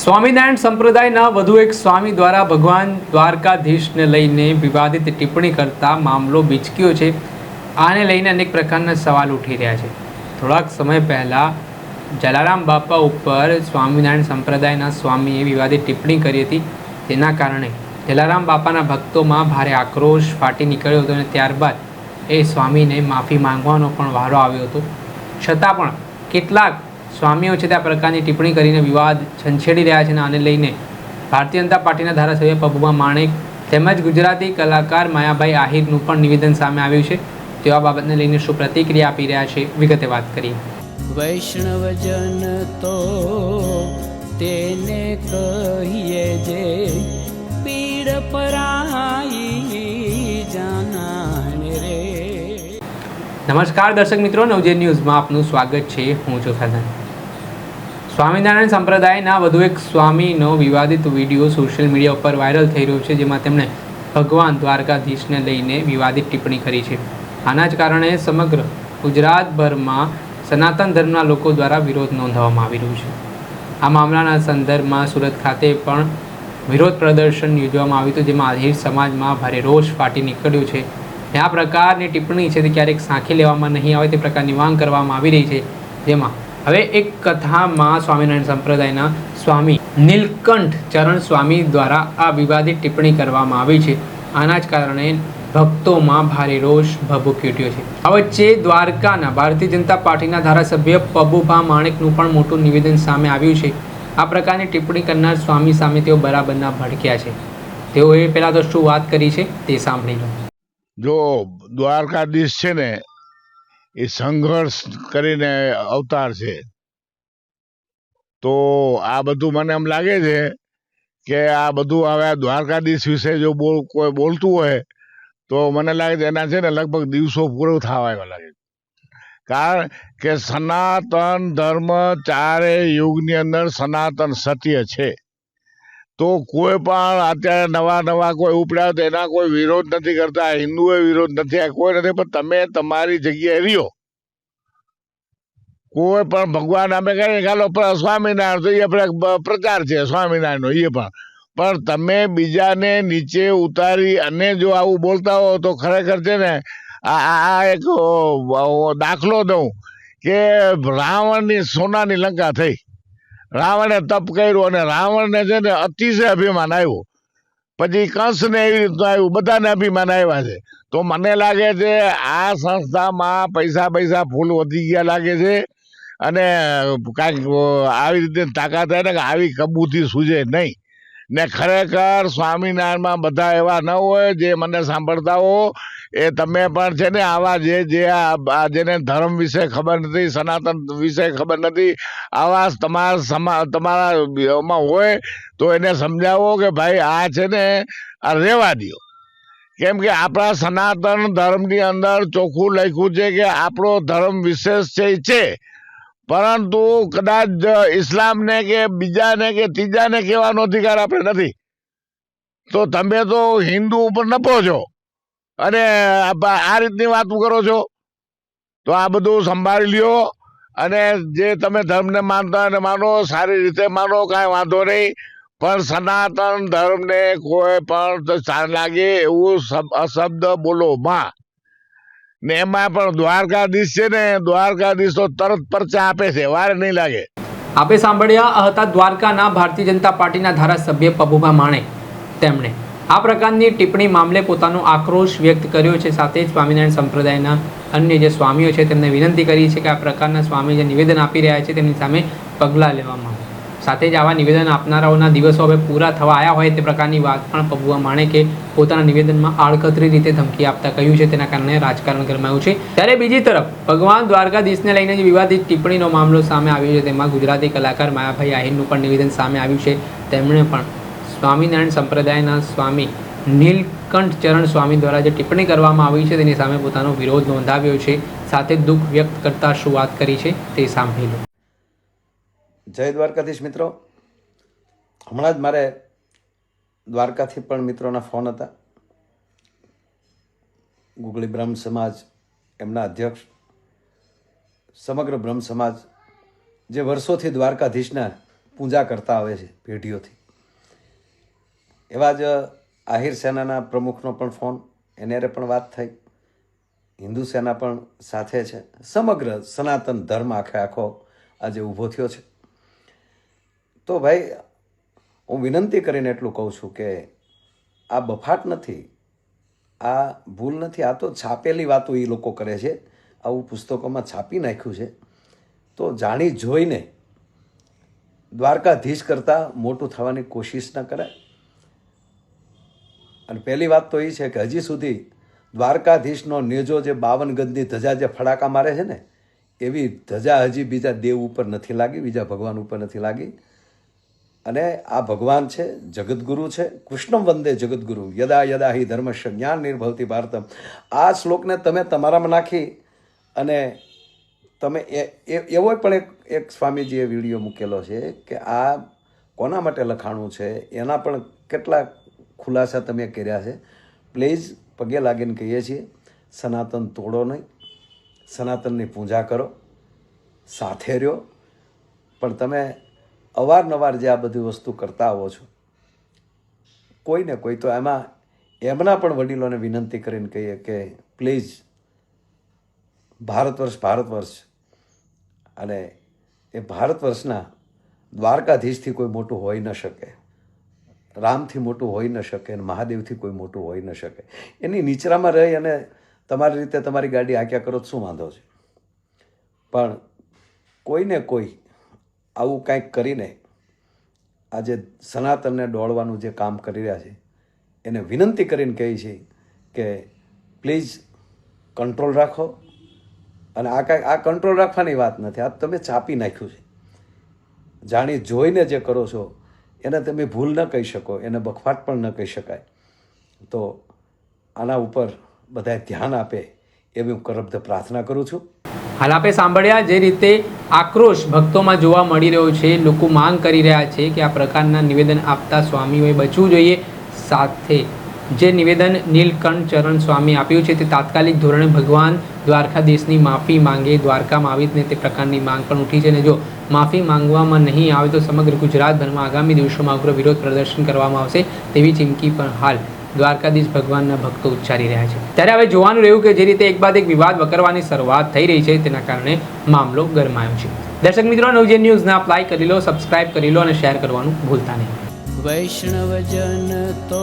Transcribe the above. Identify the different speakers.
Speaker 1: સ્વામિનારાયણ સંપ્રદાયના વધુ એક સ્વામી દ્વારા ભગવાન દ્વારકાધીશને લઈને વિવાદિત ટિપ્પણી કરતા મામલો બીચક્યો છે. આને લઈને અનેક પ્રકારના સવાલ ઉઠી રહ્યા છે. થોડાક સમય પહેલાં જલારામ બાપા ઉપર સ્વામિનારાયણ સંપ્રદાયના સ્વામીએ વિવાદિત ટિપ્પણી કરી હતી. તેના કારણે જલારામ બાપાના ભક્તોમાં ભારે આક્રોશ ફાટી નીકળ્યો હતો અને ત્યારબાદ એ સ્વામીને માફી માંગવાનો પણ વારો આવ્યો હતો. છતાં પણ કેટલાક સ્વામીઓ છે તે આ પ્રકારની ટિપ્પણી કરીને વિવાદ છંછેડી રહ્યા છે અને આને લઈને ભારતીય જનતા પાર્ટીના ધારાસભ્ય પબુભા માણેક તેમજ ગુજરાતી કલાકાર માયાભાઈ આહિરનું પણ નિવેદન સામે આવ્યું છે. તેઓ આ બાબતને લઈને શું પ્રતિક્રિયા આપી રહ્યા છે વિગતે વાત કરી
Speaker 2: વૈષ્ણવજન તો તેને કહીએ જે પીડ પરાઈ જાનાને રે.
Speaker 1: નમસ્કાર દર્શક મિત્રો નવજે ન્યૂઝમાં આપનું સ્વાગત છે. હું છું ફેઝન સ્વામિનારાયણ સંપ્રદાયના વધુ એક સ્વામીનો વિવાદિત વીડિયો સોશિયલ મીડિયા ઉપર વાયરલ થઈ રહ્યો છે, જેમાં તેમણે ભગવાન દ્વારકાધીશને લઈને વિવાદિત ટિપ્પણી કરી છે. આના જ કારણે સમગ્ર ગુજરાતભરમાં સનાતન ધર્મના લોકો દ્વારા વિરોધ નોંધાવવામાં આવી રહ્યું છે. આ મામલાના સંદર્ભમાં સુરત ખાતે પણ વિરોધ પ્રદર્શન યોજવામાં આવ્યું હતું, જેમાં આહિર સમાજમાં ભારે રોષ ફાટી નીકળ્યો છે. આ પ્રકારની ટિપ્પણી છે તે ક્યારેક સાંખી લેવામાં નહીં આવે તે પ્રકારની માંગ કરવામાં આવી રહી છે, જેમાં હવે એક કથામાં સ્વામિનારાયણ સંપ્રદાયના સ્વામી નીલકંઠ ચરણ સ્વામી દ્વારા આ વિવાદિત ટિપ્પણી કરવામાં આવી છે. આના જ કારણે ભક્તોમાં ભારે રોષ ભભૂકી ઉઠ્યો છે. આ વચ્ચે દ્વારકાના ભારતીય જનતા પાર્ટીના ધારાસભ્ય પબુભા માણેકનું પણ મોટું નિવેદન સામે આવ્યું છે. આ પ્રકારની ટિપ્પણી કરનાર સ્વામી સામે તેઓ બરાબરના ભડક્યા છે. તેઓએ પહેલાં તો શું વાત કરી છે તે સાંભળી લો.
Speaker 3: જો દ્વારકાધીશ છે ને એ સંઘર્ષ કરીને અવતાર છે તો આ બધું મને એમ લાગે છે કે આ બધું હવે દ્વારકાધીશ વિશે જો બોલ, કોઈ બોલતું હોય, તો મને લાગે છે એના છે ને લગભગ દિવસો પૂરો થવા એવા લાગે છે. કારણ કે સનાતન ધર્મ ચારે યુગની અંદર સનાતન સત્ય છે તો કોઈ પણ અત્યારે નવા નવા કોઈ ઉપડ્યા તો એના કોઈ વિરોધ નથી કરતા. હિન્દુએ વિરોધ નથી કોઈ નથી. પણ તમે તમારી જગ્યાએ રહ્યો. કોઈ પણ ભગવાન અમે કહીએ ચાલો સ્વામિનારાયણ તો એ આપણે પ્રચાર છે સ્વામિનારાયણનો એ પણ. પણ તમે બીજાને નીચે ઉતારી અને જો આવું બોલતા હો તો ખરેખર છે ને, આ એક દાખલો દઉં કે રાવણની સોનાની લંકા થઈ. રાવણે તપ કર્યું અને રાવણને છે ને અતિશય અભિમાન આવ્યું. પછી કંસને એવી રીતનું આવ્યું, બધાને અભિમાન આવ્યા છે. તો મને લાગે છે આ સંસ્થામાં પૈસા પૈસા ફૂલ વધી ગયા લાગે છે. અને કાંઈક આવી રીતે તાકાત થાય ને કે આવી કબૂતી સૂજે નહીં. ને ખરેખર સ્વામિનારાયણમાં બધા એવા ન હોય જે મને સાંભળતા હો. એ તમે પણ છે ને આવા જે જે આ જેને ધર્મ વિશે ખબર નથી, સનાતન વિશે ખબર નથી આવા તમારા સમા તમારામાં હોય તો એને સમજાવો કે ભાઈ આ છે ને આ રહેવા દો કેમ કે આપણા સનાતન ધર્મની અંદર ચોખ્ખું લખ્યું છે કે આપણો ધર્મ વિશેષ છે છે. પરંતુ કદાચ ઇસ્લામને કે બીજાને કે ત્રીજાને કહેવાનો અધિકાર આપણે નથી. તો તમે તો હિન્દુ ઉપર નપો છો. અને આ રીતની વાતું કરો છો? તો આ બધું સંભાળી લ્યો અને જે તમે ધર્મને માનતા અને માનો, સારી રીતે માનો, કાંઈ વાંધો નહીં. પણ સનાતન ધર્મને કોઈ પણ સારું લાગે એવું શબ્દ બોલો, માં. ને એમાં પણ દ્વારકાધીશ છે ને, દ્વારકાધીશ તો તરત પરચા આપે છે, વાર નહીં લાગે.
Speaker 1: આપે સાંભળ્યા હતા દ્વારકાના ભારતીય જનતા પાર્ટીના ધારાસભ્ય પબુભા માણે, તેમણે. આ પ્રકારની ટિપ્પણી મામલે પોતાનો આક્રોશ વ્યક્ત કર્યો છે. સાથે જ સ્વામિનારાયણ સંપ્રદાયના અન્ય જે સ્વામીઓ છે, તેમને વિનંતી કરી છે કે આ પ્રકારના સ્વામી જે નિવેદન આપી રહ્યા છે, તેમની સામે પગલાં લેવામાં આવે. સાથે જ આવા નિવેદન આપનારાઓના દિવસો હવે પૂરા થવા આવ્યા હોય તે પ્રકારની વાત પણ પબુઆ માણેકે પોતાના નિવેદનમાં આડકતરી રીતે ધમકી આપતા કહ્યું છે. તેના કારણે રાજકારણ ગરમાયું છે. ત્યારે બીજી તરફ ભગવાન દ્વારકાધીશને લઈને જે વિવાદિત ટિપ્પણીનો મામલો સામે આવ્યો છે, તેમાં ગુજરાતી કલાકાર માયાભાઈ આહિરનું પણ નિવેદન સામે આવ્યું છે. તેમણે પણ સ્વામિનારાયણ સંપ્રદાયના સ્વામી નીલકંઠ ચરણ સ્વામી દ્વારા જે ટિપ્પણી કરવામાં આવી છે, તેની સામે પોતાનો વિરોધ નોંધાવ્યો છે. સાથે દુઃખ વ્યક્ત કરતા શું વાત કરી છે, તે સાંભળી લો
Speaker 4: જય દ્વારકાધીશ મિત્રો. હમણાં જ મારે દ્વારકાથી પણ મિત્રોના ફોન હતા. ગુગળી બ્રહ્મ સમાજ એમના અધ્યક્ષ, સમગ્ર બ્રહ્મ સમાજ જે વર્ષોથી દ્વારકાધીશના પૂજા કરતા આવે છે પેઢીઓથી એવા જ આહિર સેનાના પ્રમુખનો પણ ફોન એને પણ વાત થઈ. હિન્દુ સેના પણ સાથે છે. સમગ્ર સનાતન ધર્મ આખે આખો આજે ઊભો થયો છે. તો ભાઈ, હું વિનંતી કરીને એટલું કહું છું કે આ બફાટ નથી, આ ભૂલ નથી, આ તો છાપેલી વાતો એ લોકો કરે છે. આવું પુસ્તકોમાં છાપી નાખ્યું છે. તો જાણી જોઈને દ્વારકાધીશ કરતાં મોટું થવાની કોશિશ ન કરાય. અને પહેલી વાત તો એ છે કે હજી સુધી દ્વારકાધીશનો નેજો જે બાવન ગજની ધજા જે ફડાકા મારે છે ને, એવી ધજા હજી બીજા દેવ ઉપર નથી લાગી, બીજા ભગવાન ઉપર નથી લાગી. અને આ ભગવાન છે, જગદગુરુ છે કૃષ્ણમ વંદે જગદગુરુ. યદા યદા હિ ધર્મશ જ્ઞાન નિર્ભવતી ભારતમ. આ શ્લોકને તમે તમારામાં નાખી અને તમે એ, એવો પણ એક એક સ્વામીજીએ વીડિયો મૂકેલો છે કે આ કોના માટે લખાણું છે, એના પણ કેટલા ખુલાસા તમે કર્યા છે. પ્લીઝ પગે લાગીને કહીએ છીએ, સનાતન તોડો નહીં, સનાતનની પૂજા કરો, સાથે રહ્યો. પણ તમે અવારનવાર જે આ બધી વસ્તુ કરતા આવો છો, કોઈ ને કોઈ તો એમાં, એમના પણ વડીલોને વિનંતી કરીને કહીએ કે પ્લીઝ ભારત વર્ષ ભારત વર્ષ અને એ ભારત વર્ષના દ્વારકાધીશથી કોઈ મોટું હોઈ ન શકે. રામથી મોટું હોઈ ન શકે અને મહાદેવથી કોઈ મોટું હોઈ ન શકે. એની નીચરામાં રહી અને તમારી રીતે તમારી ગાડી આંક્યા કરો શું વાંધો છે? પણ કોઈને કોઈ આવું કાંઈક કરીને આજે સનાતનને દોડવાનું જે કામ કરી રહ્યા છે, એને વિનંતી કરીને કહે છે કે પ્લીઝ કંટ્રોલ રાખો. અને આ કાંઈ, આ કંટ્રોલ રાખવાની વાત નથી. આ તમે ચાપી નાખ્યું છે. જાણી જોઈને જે કરો છો એને તમે ભૂલ ન કહી શકો, એને બખવાટ પણ ન કહી શકાય. તો આના ઉપર બધાએ ધ્યાન આપે એવી હું કરબ્ધ પ્રાર્થના કરું છું.
Speaker 1: હાલ આપે સાંભળ્યા જે રીતે આક્રોશ ભક્તોમાં જોવા મળી રહ્યો છે, લોકો માંગ કરી રહ્યા છે કે આ પ્રકારના નિવેદન આપતા સ્વામીઓએ બચવું જોઈએ સાથે. જે નિવેદન નીલકંઠ ચરણ સ્વામી આપ્યું છે, તે તાત્કાલિક ધોરણે ભગવાન દ્વારકાધીશની માફી માંગે દ્વારકામાં આવી ને તે પ્રકારની માંગ પણ ઉઠી છે અને જો માફી માંગવામાં નહીં આવે તો સમગ્ર ગુજરાતભરમાં આગામી દિવસોમાં ઉગ્ર વિરોધ પ્રદર્શન કરવામાં આવશે તેવી ચીમકી પણ હાલ દ્વારકાધીશ ભગવાનના ભક્તો ઉચ્ચારી રહ્યા છે. ત્યારે હવે જોવાનું રહ્યું કે જે રીતે એક બાદ એક વિવાદ વકરવાની શરૂઆત થઈ રહી છે, તેના કારણે મામલો ગરમાયો છે. દર્શક મિત્રો નવજે ન્યૂઝને અપ્લાય કરી લો સબસ્ક્રાઇબ કરી લો અને શેર કરવાનું ભૂલતા નહીં.
Speaker 2: વૈષ્ણવજન તો